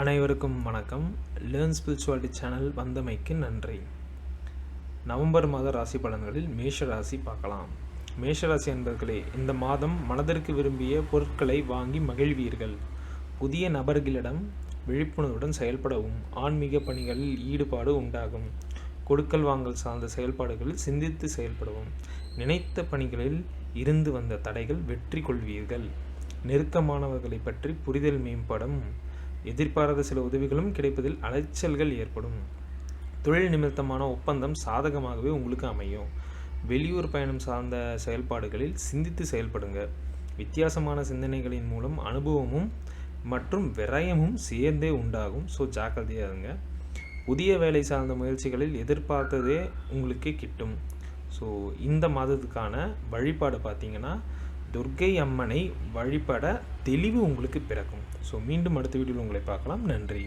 அனைவருக்கும் வணக்கம். Learn spirituality channel வந்தமைக்கு நன்றி. நவம்பர் மாத ராசி பலன்களில் மேஷ ராசி பார்க்கலாம். மேஷ ராசி அன்பர்களே இந்த மாதம் மனதிற்கு விரும்பிய பொருட்களை வாங்கி மகிழ்வீர்கள். புதிய நபர்களிடம் விழிப்புணர்வுடன் செயல்படவும் ஆன்மீக பணிகளில் ஈடுபாடு உண்டாகும். கொடுக்கல் வாங்கல் சார்ந்த செயல்பாடுகளில் சிந்தித்து செயல்படவும் நினைத்த பணிகளில் இருந்து வந்த தடைகள் வெற்றி கொள்வீர்கள். நெருக்கமானவர்களை பற்றி புரிதல் மேம்படும். எதிர்பாராத சில உதவிகளும் கிடைப்பதில் அலைச்சல்கள் ஏற்படும். தொழில் நிமித்தமான ஒப்பந்தம் சாதகமாகவே உங்களுக்கு அமையும். வெளியூர் பயணம் சார்ந்த செயல்பாடுகளில் சிந்தித்து செயல்படுங்க. வித்தியாசமான சிந்தனைகளின் மூலம் அனுபவமும் மற்றும் விரயமும் சேர்ந்தே உண்டாகும். ஸோ ஜாக்கிரதையாக இருங்க. புதிய வேலை சார்ந்த முயற்சிகளில் எதிர்பார்த்ததே உங்களுக்கு கிட்டும். ஸோ இந்த மாதத்துக்கான வழிபாடு பார்த்தீங்கன்னா துர்க்கை அம்மனை வழிபட தெளிவு உங்களுக்கு பிறக்கும். ஸோ மீண்டும் அடுத்த வீடியோவில் உங்களை பார்க்கலாம். நன்றி.